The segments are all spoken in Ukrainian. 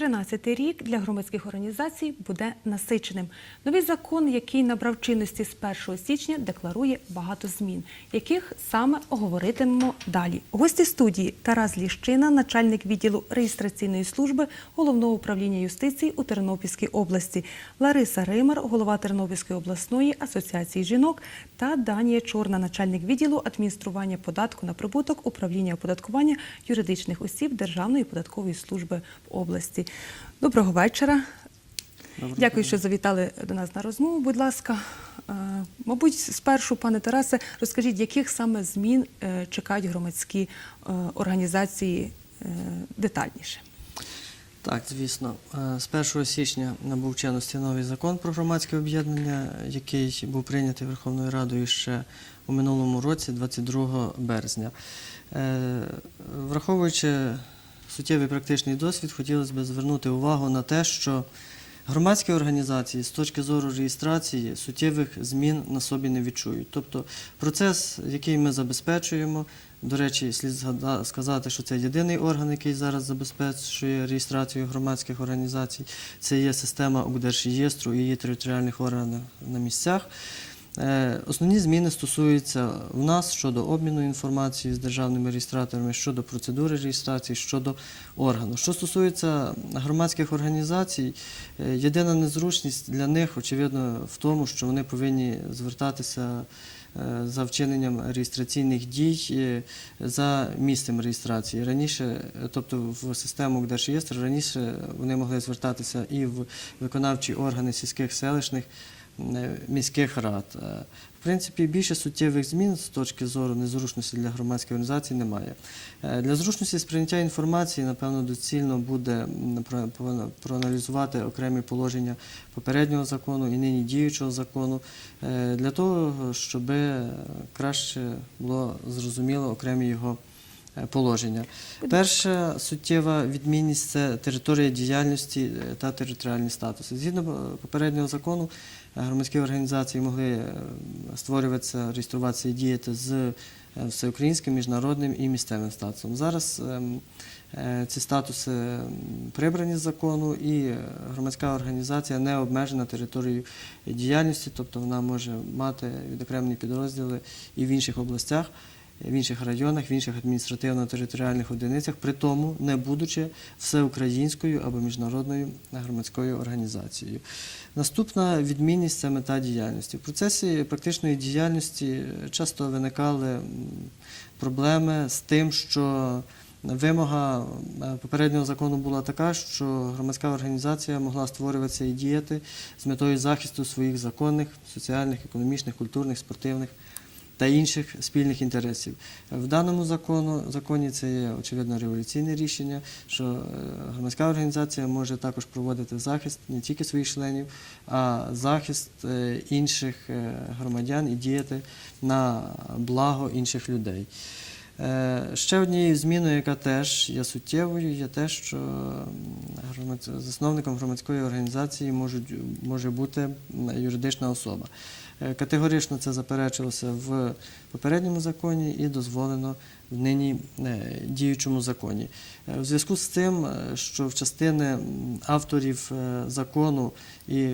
2013 рік для громадських організацій буде насиченим. Новий закон, який набрав чинності з 1 січня, декларує багато змін, яких саме оговоритимемо далі. Гості студії Тарас Ліщина, начальник відділу реєстраційної служби головного управління юстиції у Тернопільській області, Лариса Римар, голова Тернопільської обласної асоціації жінок, та Данія Чорна, начальник відділу адміністрування податку на прибуток управління оподаткування юридичних осіб Державної податкової служби в області. Доброго вечора. Доброго Дякую, що завітали до нас на розмову. Будь ласка, Е, мабуть, спершу, пане Тарасе, розкажіть, яких саме змін е, чекають громадські е, організації детальніше. Так, звісно. З 1 січня набув чинності новий закон про громадське об'єднання, який був прийнятий Верховною Радою ще у минулому році, 22 березня. Враховуючи суттєвий практичний досвід, хотілося б звернути увагу на те, що громадські організації з точки зору реєстрації суттєвих змін на собі не відчують. Тобто процес, який ми забезпечуємо, до речі, слід сказати, що це єдиний орган, який зараз забезпечує реєстрацію громадських організацій. Це є система Укрдержреєстру і її територіальних органів на місцях. Е, Основні зміни стосуються в нас щодо обміну інформацією з державними реєстраторами, щодо процедури реєстрації, щодо органу. Що стосується громадських організацій, е, єдина незручність для них, очевидно, в тому, що вони повинні звертатися е, за вчиненням реєстраційних дій за місцем реєстрації. Раніше, тобто в систему Держреєстру, раніше вони могли звертатися і в виконавчі органи сільських селищних міських рад. Е, В принципі, більше суттєвих змін з точки зору незручності для громадських організацій немає. Е, Для зручності сприйняття інформації, напевно, доцільно буде проаналізувати окремі положення попереднього закону і нині діючого закону, е, для того, щоб краще було зрозуміло окремі його е, положення. Перша суттєва відмінність це територія діяльності е, та територіальні статуси. Згідно е, попереднього закону, е, громадські організації могли е, створюватися, реєструватися і діяти з е, всеукраїнським, міжнародним і місцевим статусом. Зараз ем, е, ці статуси прибрані з закону, і е, громадська організація не обмежена територією діяльності, тобто вона може мати відокремлені підрозділи і в інших областях в інших районах, в інших адміністративно-територіальних одиницях, при тому не будучи всеукраїнською або міжнародною громадською організацією. Наступна відмінність це мета діяльності. В процесі практичної діяльності часто виникали проблеми з тим, що Вимога е, попереднього закону була така, що громадська організація могла створюватися і діяти з метою захисту своїх законних, соціальних, економічних, культурних, спортивних та інших спільних інтересів. В даному закону, законі це є очевидно революційне рішення, що е, громадська організація може також проводити захист не тільки своїх членів, а захист е, інших е, громадян і діяти на благо інших людей. Ще однією зміною, яка теж є суттєвою, є те, що засновником громадської організації може бути юридична особа. Е, Категорично це заперечилося в попередньому законі і дозволено нині е, діючому законі. Е, У зв'язку з тим, е, що в частини авторів закону і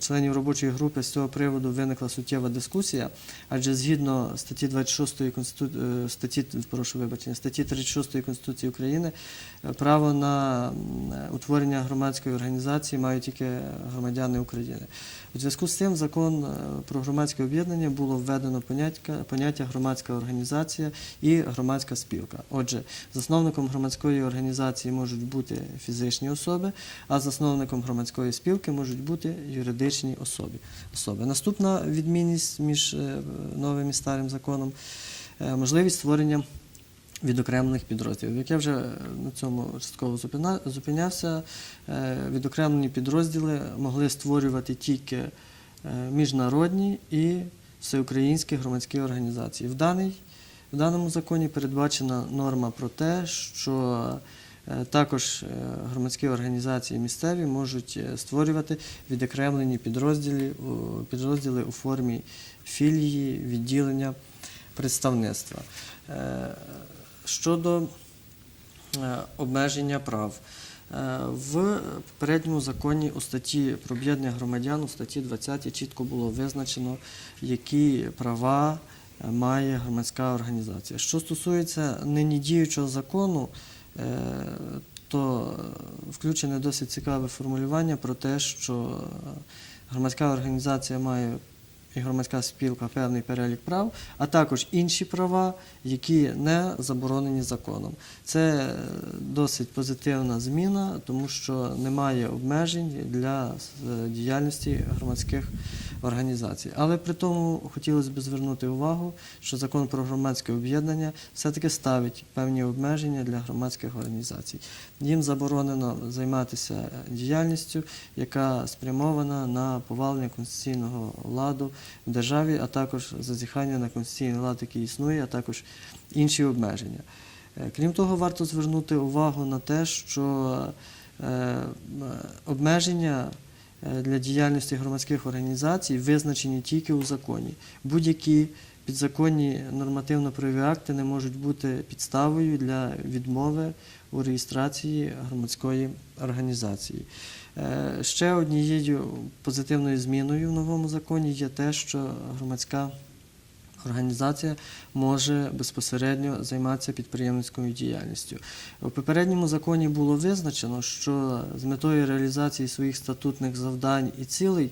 членів робочої групи з цього приводу виникла суттєва дискусія, адже згідно статті 26 Конститу... е, статті, прошу вибачення, статті 36 Конституції України право на утворення громадської організації мають тільки громадяни України. У зв'язку з цим закон про громадське об'єднання було введено поняття, поняття громадська організація і громадська спілка. Отже, засновником громадської організації можуть бути фізичні особи, а засновником громадської спілки можуть бути юридичні особи. Наступна відмінність між е, новим і старим законом е, можливість створення відокремлених підрозділів. Як я вже е, на цьому частково зупинявся, відокремлені підрозділи могли створювати тільки міжнародні і всеукраїнські громадські організації. В, даний, в даному законі передбачена норма про те, що е, також е, громадські організації місцеві можуть е, створювати відокремлені підрозділи, підрозділи у формі філії, відділення представництва. Щодо обмеження прав. В попередньому законі у статті про об'єднання громадян у статті 20 чітко було визначено, які права має громадська організація. Що стосується нині діючого закону, е, то включене досить цікаве формулювання про те, що громадська організація має і громадська спілка певний перелік прав, а також інші права, які не заборонені законом. Це е, досить позитивна зміна, тому що немає обмежень для е, діяльності громадських організацій. Але при тому хотілося б звернути увагу, що закон про громадське об'єднання все-таки ставить певні обмеження для громадських організацій. Їм заборонено займатися діяльністю, яка спрямована на повалення конституційного ладу в державі, а також зазіхання на конституційний лад, який існує, а також інші обмеження. Е, Крім того, варто звернути увагу на те, що е, обмеження е, для діяльності громадських організацій визначені тільки у законі. Будь-які підзаконні нормативно-правові акти не можуть бути підставою для відмови у реєстрації громадської організації. Е, Ще однією позитивною зміною в новому законі є те, що громадська організація може безпосередньо займатися підприємницькою діяльністю. У попередньому законі було визначено, що з метою реалізації своїх статутних завдань і цілей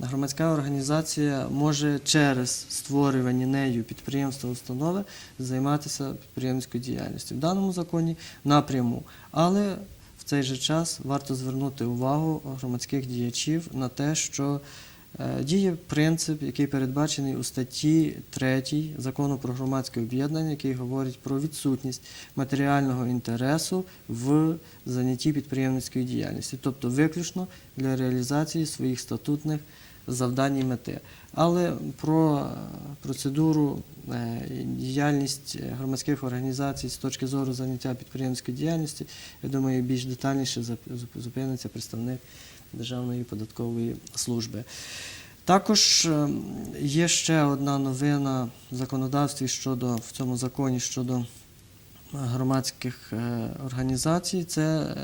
громадська організація може через створювані нею підприємства установи займатися підприємницькою діяльністю. В даному законі напряму, але в цей же час варто звернути увагу громадських діячів на те, що Е, Діє принцип, який передбачений у статті 3 закону про громадське об'єднання, який говорить про відсутність матеріального інтересу в занятті підприємницької діяльності, тобто виключно для реалізації своїх статутних завдань і мети. Але про е, процедуру е, діяльність громадських організацій з точки зору заняття підприємницької діяльності, я думаю, більш детальніше зупиниться представник Державної податкової служби. Також е, є ще одна новина в законодавстві щодо в цьому законі щодо громадських організацій. Це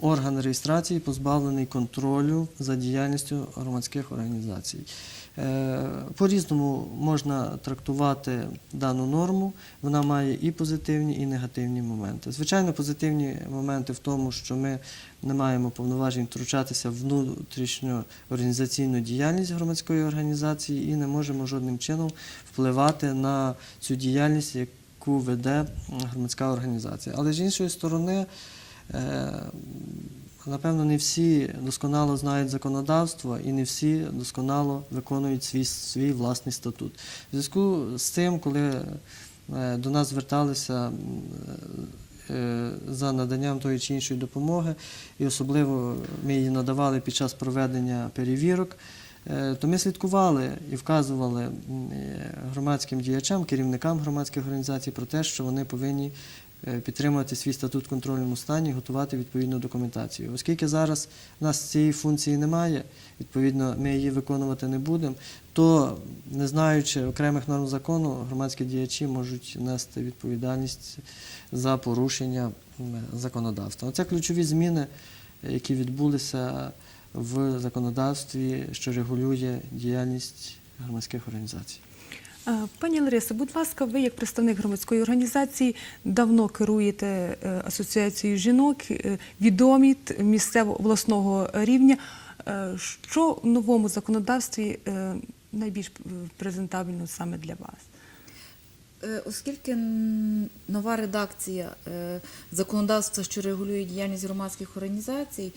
орган реєстрації позбавлений контролю за діяльністю громадських організацій. Е, По-різному можна трактувати дану норму. Вона має і позитивні, і негативні моменти. Звичайно, позитивні моменти в тому, що ми не маємо повноважень втручатися в внутрішню організаційну діяльність громадської організації і не можемо жодним чином впливати на цю діяльність, яку веде громадська організація. Але з іншої сторони, напевно, не всі досконало знають законодавство і не всі досконало виконують свій, свій власний статут. В зв'язку з цим, коли е, до нас зверталися е, за наданням тої чи іншої допомоги, і особливо ми її надавали під час проведення перевірок, е, то ми слідкували і вказували е, громадським діячам, керівникам громадських організацій про те, що вони повинні е, підтримувати свій статут в контрольному стані, готувати відповідну документацію. Оскільки зараз у нас цієї функції немає, відповідно, ми її виконувати не будемо, то, не знаючи окремих норм закону, громадські діячі можуть нести відповідальність за порушення законодавства. Оце ключові зміни, е, які відбулися в законодавстві, що регулює діяльність громадських організацій. Е, Пані Ларисо, будь ласка, ви як представник громадської організації давно керуєте е, асоціацією жінок, е, відомі місцево обласного рівня. Що в новому законодавстві найбільш презентабельно саме для вас? Оскільки нова редакція законодавства, що регулює діяльність громадських організацій,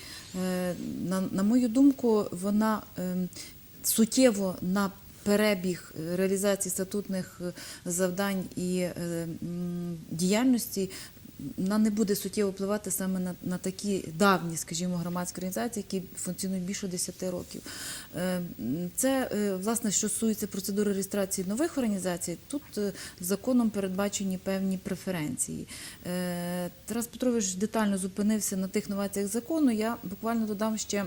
на, мою думку, вона е, суттєво на перебіг реалізації статутних е, завдань і е, діяльності вона не буде суттєво впливати саме на, на такі давні, скажімо, громадські організації, які функціонують більше 10 років. Е, Це, власне, що стосується процедури реєстрації нових організацій, тут законом передбачені певні преференції. Тарас Петрович детально зупинився на тих новаціях закону. Я буквально додам ще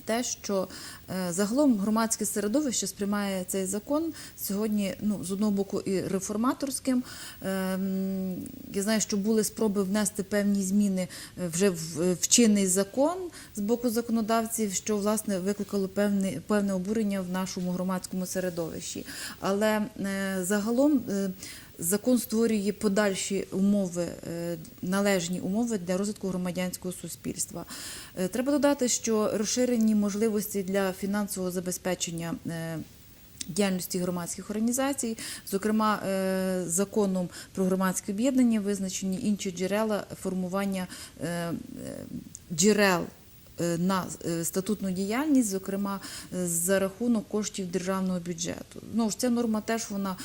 те, що е, загалом громадське середовище сприймає цей закон сьогодні, ну з одного боку, і реформаторським. Ем, Я знаю, що були спроби внести певні зміни е, вже в в чинний закон з боку законодавців, що власне викликало певне, певне обурення в нашому громадському середовищі. Але е, загалом. Закон створює подальші умови, е, належні умови для розвитку громадянського суспільства. Е, Треба додати, що розширені можливості для фінансового забезпечення. е, Діяльності громадських організацій, зокрема, законом про громадське об'єднання визначені інші джерела формування джерел на е, статутну діяльність, зокрема е, за рахунок коштів державного бюджету. Ну ж ця норма теж вона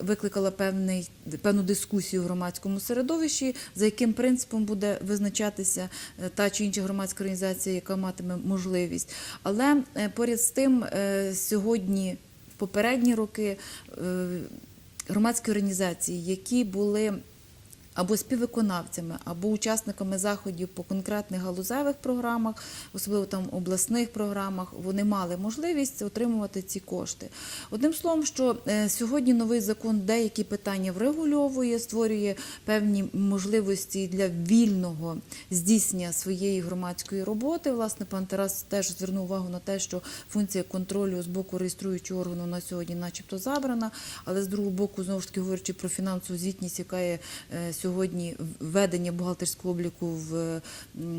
викликала певний певну дискусію в громадському середовищі, за яким принципом буде визначатися е, та чи інша громадська організація, яка матиме можливість. Але е, поряд з тим е, сьогодні, в попередні роки, е, громадські організації, які були або співвиконавцями, або учасниками заходів по конкретних галузевих програмах, особливо там обласних програмах, вони мали можливість отримувати ці кошти. Одним словом, що е, сьогодні новий закон деякі питання врегульовує, створює певні можливості для вільного здійснення своєї громадської роботи. Власне, пан Тарас теж звернув увагу на те, що функція контролю з боку реєструючого органу на сьогодні, начебто, забрана, але з другого боку, знову ж таки говорячи про фінансову звітність, яка є е, сьогодні введення бухгалтерського обліку в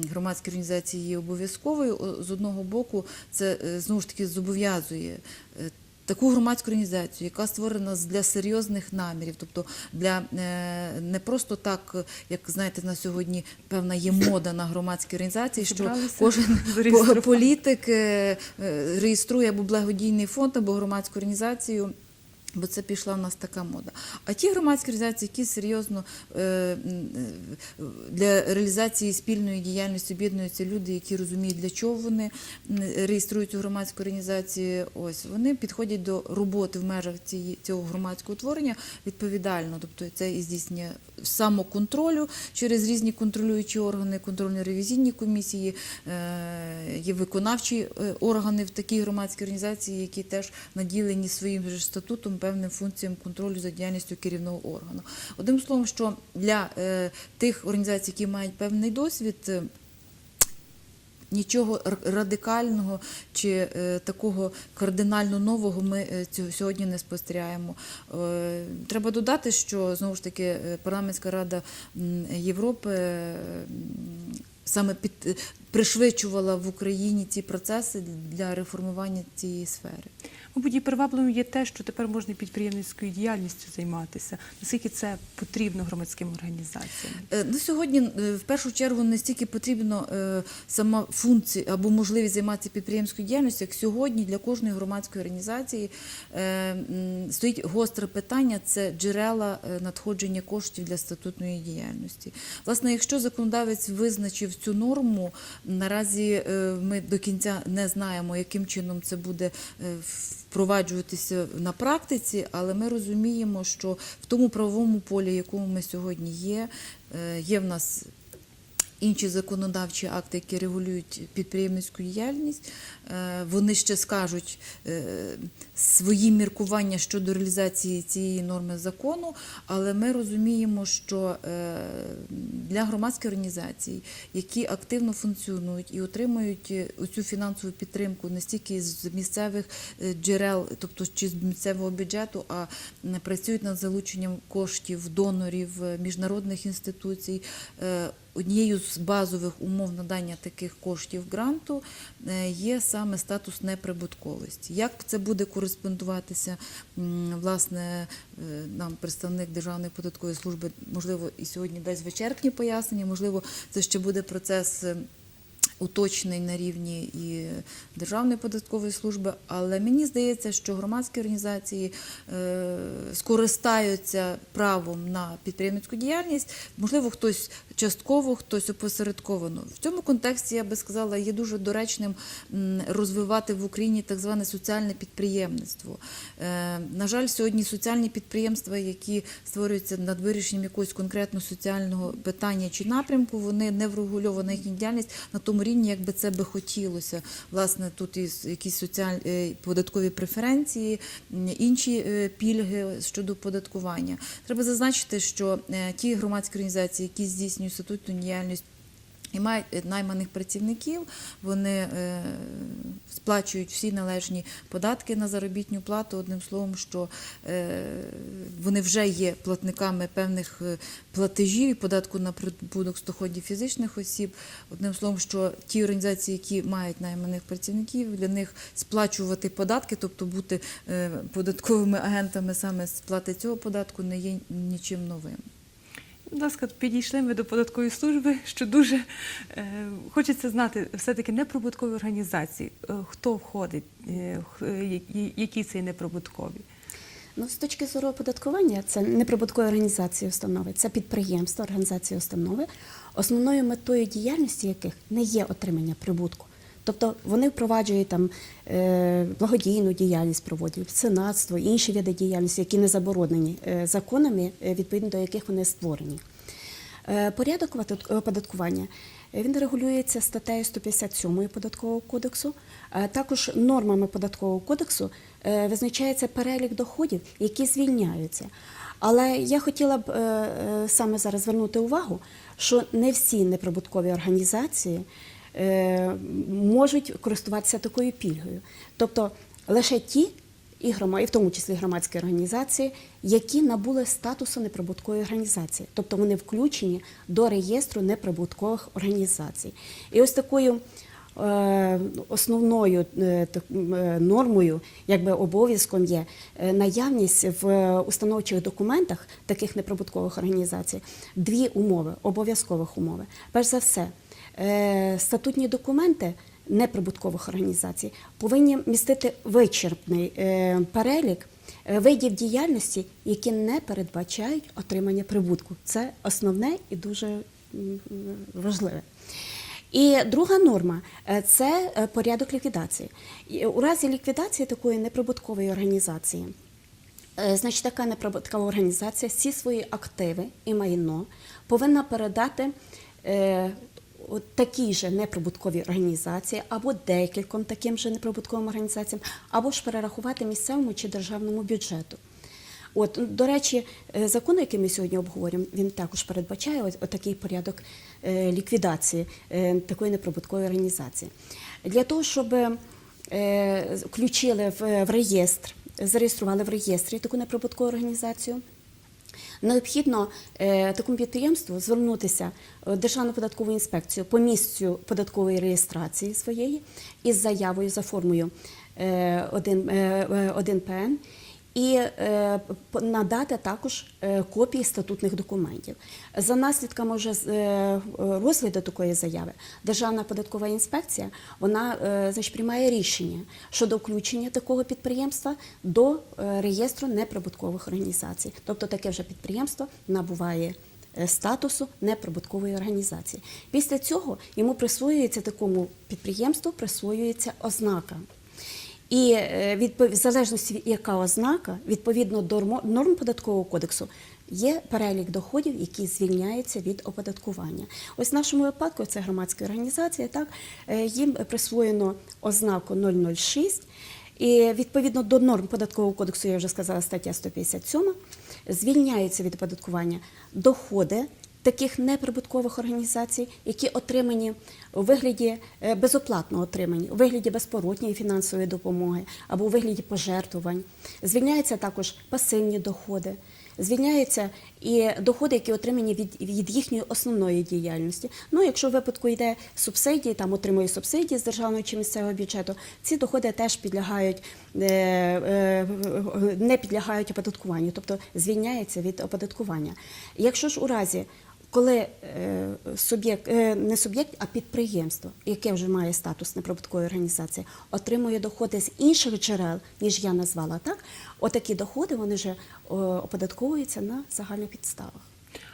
громадській організації є обов'язковою. З одного боку, це е, знову ж таки зобов'язує. е, Таку громадську організацію, яка створена для серйозних намірів, тобто для е, не просто так, як знаєте, на сьогодні певна є мода на громадські організації, що кожен політик реєструє або благодійний фонд, або громадську організацію. Бо це пішла в нас така мода. А ті громадські організації, які серйозно е, е, для реалізації спільної діяльності об'єднуються люди, які розуміють, для чого вони реєструють цю громадську організацію. Ось вони підходять до роботи в межах цього громадського утворення відповідально. Тобто це і здійснення самоконтролю через різні контролюючі органи, контрольно-ревізійні комісії, е, є виконавчі органи в такій громадській організації, які теж наділені своїм статутом певним функціям контролю за діяльністю керівного органу. Одним словом, що для е, тих організацій, які мають певний досвід. е, Нічого радикального чи е, такого кардинально нового ми сьогодні не спостерігаємо. Треба додати, що знову ж таки парламентська рада Європи саме під пришвидшувала в Україні ці процеси для реформування цієї сфери. Мабуть, і привабливим є те, що тепер можна підприємницькою діяльністю займатися. Наскільки це потрібно громадським організаціям? Е, Ну, сьогодні е, в першу чергу не стільки потрібно е, сама функція або можливість займатися підприємською діяльністю, як сьогодні для кожної громадської організації стоїть гостре питання це джерела надходження коштів для статутної діяльності. Власне, якщо законодавець визначив цю норму, наразі ми до кінця не знаємо, яким чином це буде е, впроваджуватися на практиці, але ми розуміємо, що в тому правовому полі, якому ми сьогодні є, е, є в нас інші законодавчі акти, які регулюють підприємницьку діяльність. Е, Вони ще скажуть е, свої міркування щодо реалізації цієї норми закону, але ми розуміємо, що е, для громадських організацій, які активно функціонують і отримують цю фінансову підтримку не стільки з місцевих джерел, тобто чи з місцевого бюджету, а працюють над залученням коштів, донорів, міжнародних інституцій. Однією з базових умов надання таких коштів гранту е, є саме статус неприбутковості. Як це буде кореспондуватися, власне, е, нам представник Державної податкової служби, можливо, і сьогодні дасть вичерпні пояснення, можливо, це ще буде процес. е, Уточнений на рівні і Державної податкової служби, але мені здається, що громадські організації скористаються правом на підприємницьку діяльність. Можливо, хтось частково, хтось опосередковано. В цьому контексті я би сказала, є дуже доречним розвивати в Україні так зване соціальне підприємництво. Е, На жаль, сьогодні соціальні підприємства, які створюються над вирішенням якогось конкретного соціального питання чи напрямку, вони не врегульована їхня діяльність на тому рівні, як би це би хотілося. Власне, тут і якісь соціальні е, податкові преференції, інші е, пільги щодо податкування. Треба зазначити, що ті громадські організації, які здійснюють статутну діяльність. І мають е, найманих працівників, вони е, сплачують всі належні податки на заробітну плату. Одним словом, що е, вони вже є платниками певних платежів і податку на прибуток з доходів фізичних осіб. Одним словом, що ті організації, які мають найманих працівників, для них сплачувати податки, тобто бути податковими агентами саме сплати цього податку, не є нічим новим. Будь ласка, підійшли ми до податкової служби, що дуже е, хочеться знати все-таки неприбуткові організації. Е, хто входить, е, е, які- це неприбуткові? Ну, з точки зору оподаткування, це неприбуткові організації установи, це підприємства, організації установи, основною метою діяльності яких не є отримання прибутку. Тобто вони впроваджують там е, благодійну діяльність, проводять сенатство, інші види діяльності, які не заборонені е, законами, е, відповідно до яких вони створені. Порядок оподаткування він регулюється статтею 157 податкового кодексу. Також нормами податкового кодексу визначається перелік доходів, які звільняються. Але я хотіла б саме зараз звернути увагу, що не всі неприбуткові організації можуть користуватися такою пільгою. Тобто лише ті, і грома, і в тому числі громадські організації, які набули статусу неприбуткової організації, тобто вони включені до реєстру неприбуткових організацій. І ось такою е, основною е, е, нормою, якби обов'язком є е, наявність в установчих документах таких неприбуткових організацій дві умови, обов'язкових умови. Перш за все, е, статутні документи неприбуткових організацій повинні містити вичерпний е, перелік е, видів діяльності, які не передбачають отримання прибутку. Це основне і дуже важливе. І друга норма е, це е, порядок ліквідації. У разі ліквідації такої неприбуткової організації Е, Значить, така неприбуткова організація всі свої активи і майно повинна передати е, такій же неприбутковій організації або декільком таким же неприбутковим організаціям, або ж перерахувати місцевому чи державному бюджету. От, до речі, е, закон, який ми сьогодні обговорюємо, він також передбачає такий порядок е, ліквідації е, такої неприбуткової організації. Для того, щоб включили в реєстр, зареєстрували в реєстрі таку неприбуткову організацію. Необхідно е, такому підприємству звернутися в Державну податкову інспекцію по місцю податкової реєстрації своєї із заявою за формою е, 1, е, е, 1ПН і е, надати також е, копії статутних документів. За наслідками вже е, розгляду такої заяви Державна податкова інспекція вона значить, приймає рішення щодо включення такого підприємства до реєстру неприбуткових організацій. Тобто таке вже підприємство набуває статусу неприбуткової організації. Після цього йому присвоюється такому підприємству присвоюється ознака. І е, відпов- в залежності яка ознака, відповідно до норм податкового кодексу, є перелік доходів, які звільняються від оподаткування. Ось в нашому випадку це громадська організація, так е, їм присвоєно ознаку 006. І відповідно до норм податкового кодексу, я вже сказала, стаття 157, звільняються від оподаткування доходи таких неприбуткових організацій, які отримані у вигляді е, безоплатно отримані, у вигляді безповоротньої фінансової допомоги або у вигляді пожертвувань. Звільняються також пасивні доходи. Звільняються і доходи, які отримані від, від їхньої основної діяльності. Ну, якщо в випадку йде субсидії, там отримує субсидії з державного чи місцевого бюджету, ці доходи теж підлягають, е, е, не підлягають оподаткуванню, тобто звільняються від оподаткування. Якщо ж у разі коли е, суб'єкт, е, не суб'єкт, а підприємство, яке вже має статус неприбуткової організації, отримує доходи з інших джерел, ніж я назвала, так? Отакі доходи вони вже оподатковуються на загальних підставах.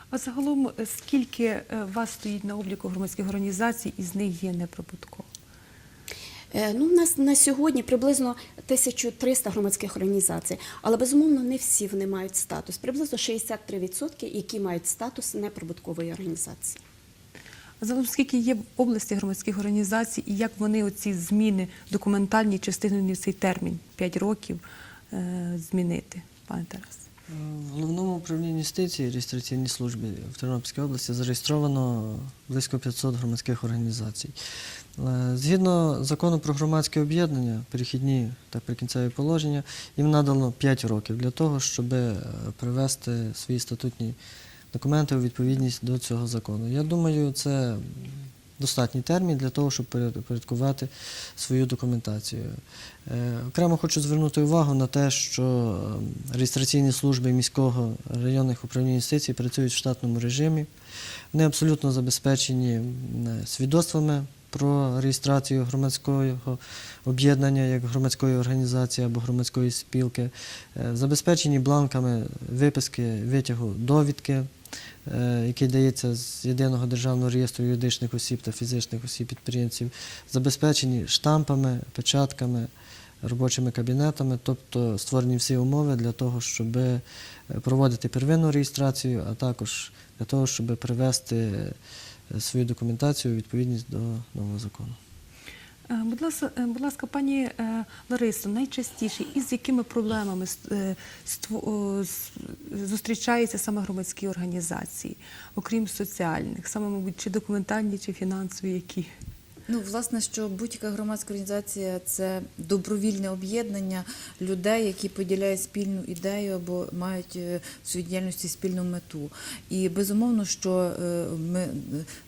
А загалом е, скільки вас стоїть на обліку громадських організацій, із них є неприбутково? Е, Ну, у нас на сьогодні приблизно 1300 громадських організацій, але безумовно не всі вони мають статус. Приблизно 63%, які мають статус неприбуткової організації. А загалом скільки є в області громадських організацій і як вони оці зміни документальні чи в цей термін 5 років е, змінити, пане Тарас? В головному управлінні юстиції реєстраційній службі в Тернопільській області зареєстровано близько 500 громадських організацій. Е, Згідно закону про громадське об'єднання, перехідні та прикінцеві положення, їм надано 5 років для того, щоб е, привести свої статутні документи у відповідність до цього закону. Я думаю, це достатній термін для того, щоб порядкувати свою документацію. Е, Окремо хочу звернути увагу на те, що е, реєстраційні служби міського районних управлінь юстиції працюють в штатному режимі. Вони абсолютно забезпечені свідоцтвами про реєстрацію громадського об'єднання як громадської організації або громадської спілки, е, забезпечені бланками виписки витягу довідки, е, який дається з єдиного державного реєстру юридичних осіб та фізичних осіб підприємців, забезпечені штампами, печатками, робочими кабінетами, тобто створені всі умови для того, щоб е, проводити первинну реєстрацію, а також для того, щоб привести свою документацію у відповідність до нового закону. Е, Будь ласка, е, будь ласка, пані е, Ларисо, найчастіше із якими проблемами зустрічаються саме громадські організації, окрім соціальних, саме, мабуть, чи документальні, чи фінансові, які? Ну, власне, що будь-яка громадська організація це добровільне об'єднання людей, які поділяють спільну ідею або мають е, в своїй діяльності спільну мету. І безумовно, що е, ми е,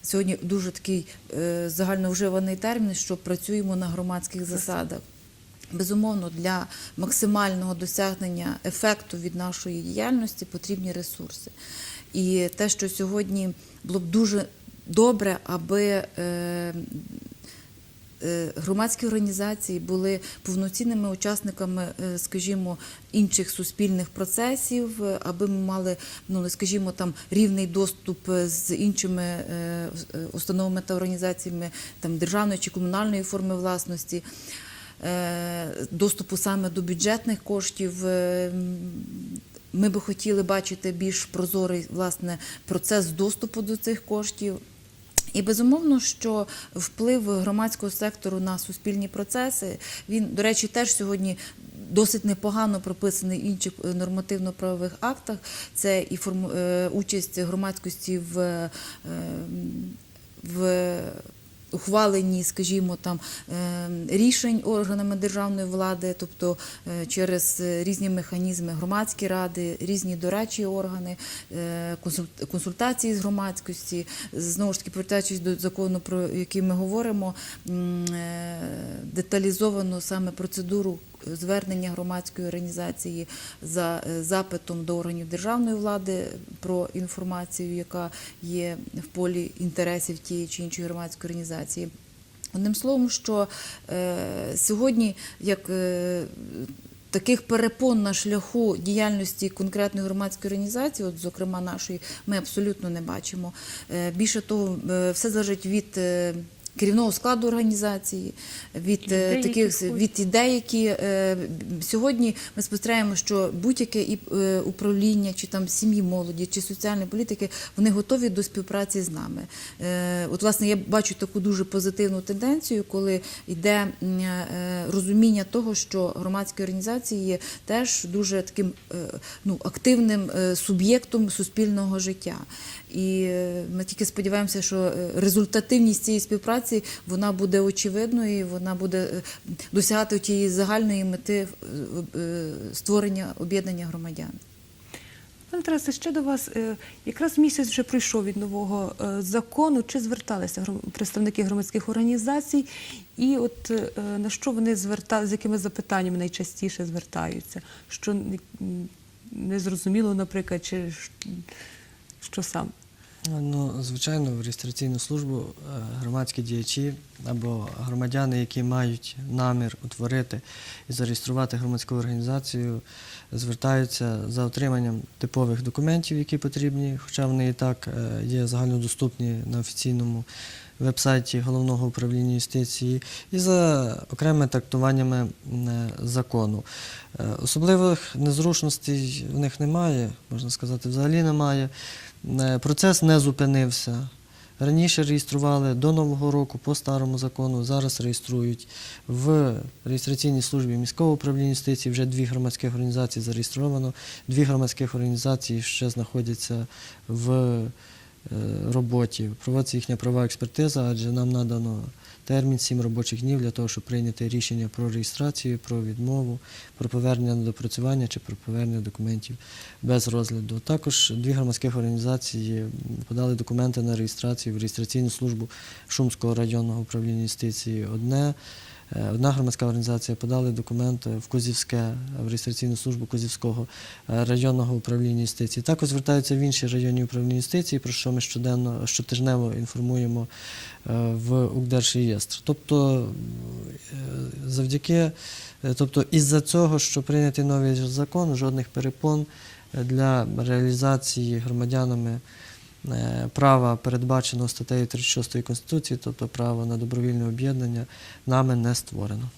сьогодні дуже такий е, загальновживаний термін, що працюємо на громадських засадах. Безумовно, для максимального досягнення ефекту від нашої діяльності потрібні ресурси. І те, що сьогодні було б дуже добре, аби е, е, громадські організації були повноцінними учасниками, е, скажімо, інших суспільних процесів, е, аби ми мали, ну скажімо, там рівний доступ е, з іншими е, е, установами та організаціями там державної чи комунальної форми власності. е, Доступу саме до бюджетних коштів. е, Ми би хотіли бачити більш прозорий власне процес доступу до цих коштів. І безумовно, що вплив громадського сектору на суспільні процеси він, до речі, теж сьогодні досить непогано прописаний в інших е, нормативно-правових актах. Це і форму- е, участь громадськості в, е, в ухваленні, скажімо, там е, рішень органами державної влади, тобто е, через е, різні механізми, громадські ради, різні дорадчі органи, е, консультації з громадськості, знову ж таки повертаючись до закону, про який ми говоримо, деталізовано саме процедуру звернення громадської організації за е, запитом до органів державної влади про інформацію, яка є в полі інтересів тієї чи іншої громадської організації. Одним словом, що е, сьогодні як е, таких перепон на шляху діяльності конкретної громадської організації, от зокрема нашої, ми абсолютно не бачимо. Е, більше того, е, все залежить від. Керівного складу організації, від е, Ідей, таких від ідей, які е, сьогодні ми спостерігаємо, що будь-яке і, е, управління, чи там сім'ї молоді, чи соціальної політики, вони готові до співпраці з нами. Е, от, власне, я бачу таку дуже позитивну тенденцію, коли йде е, розуміння того, що громадські організації є теж дуже таким е, ну, активним е, суб'єктом суспільного життя. І е, ми тільки сподіваємося, що результативність цієї співпраці вона буде очевидною, і вона буде е, досягати тієї загальної мети е, е, створення об'єднання громадян. Пане Тарасе, ще до вас якраз місяць вже пройшов від нового закону. Чи зверталися представники громадських організацій, і от на що вони звертали, з якими запитаннями найчастіше звертаються? Що незрозуміло, наприклад, чи що саме? Ну, звичайно, в реєстраційну службу е, громадські діячі або громадяни, які мають намір утворити і зареєструвати громадську організацію, звертаються за отриманням типових документів, які потрібні, хоча вони і так е, є загальнодоступні на офіційному веб-сайті головного управління юстиції, і за окремими трактуваннями е, закону. Особливих незручностей в них немає, можна сказати, взагалі немає. Е, Процес не зупинився. Раніше реєстрували до Нового року по старому закону, зараз реєструють в реєстраційній службі міського управління юстиції вже дві громадських організації зареєстровано, дві громадських організації ще знаходяться в роботі. Проводиться їхня права експертиза, адже нам надано термін 7 робочих днів для того, щоб прийняти рішення про реєстрацію, про відмову, про повернення на допрацювання чи про повернення документів без розгляду. Також дві громадських організації подали документи на реєстрацію в реєстраційну службу Шумського районного управління юстиції. Одне Е, Одна громадська організація подали документи в Козівське, в реєстраційну службу Козівського е, районного управління юстиції. Також звертаються в інші районні управління юстиції, про що ми щоденно, щотижнево інформуємо е, в УКДЕРШреєстр. Тобто, е, завдяки, е, тобто із-за цього, що прийнятий новий закон, жодних перепон е, для реалізації громадянами е, права, передбаченого статтею 36 Конституції, тобто право на добровільне об'єднання, нами не створено.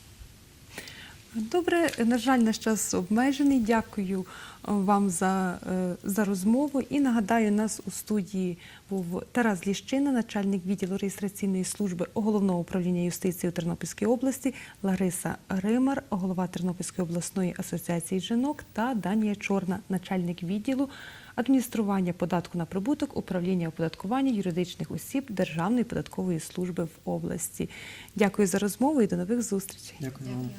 Добре, на жаль, наш час обмежений. Дякую е, вам за, е, за розмову. І нагадаю, нас у студії був Тарас Ліщина, начальник відділу реєстраційної служби головного управління юстиції у Тернопільській області, Лариса Римар, голова Тернопільської обласної асоціації жінок та Данія Чорна, начальник відділу адміністрування податку на прибуток управління оподаткування юридичних осіб Державної податкової служби в області. Дякую за розмову і до нових зустрічей. Дякую вам.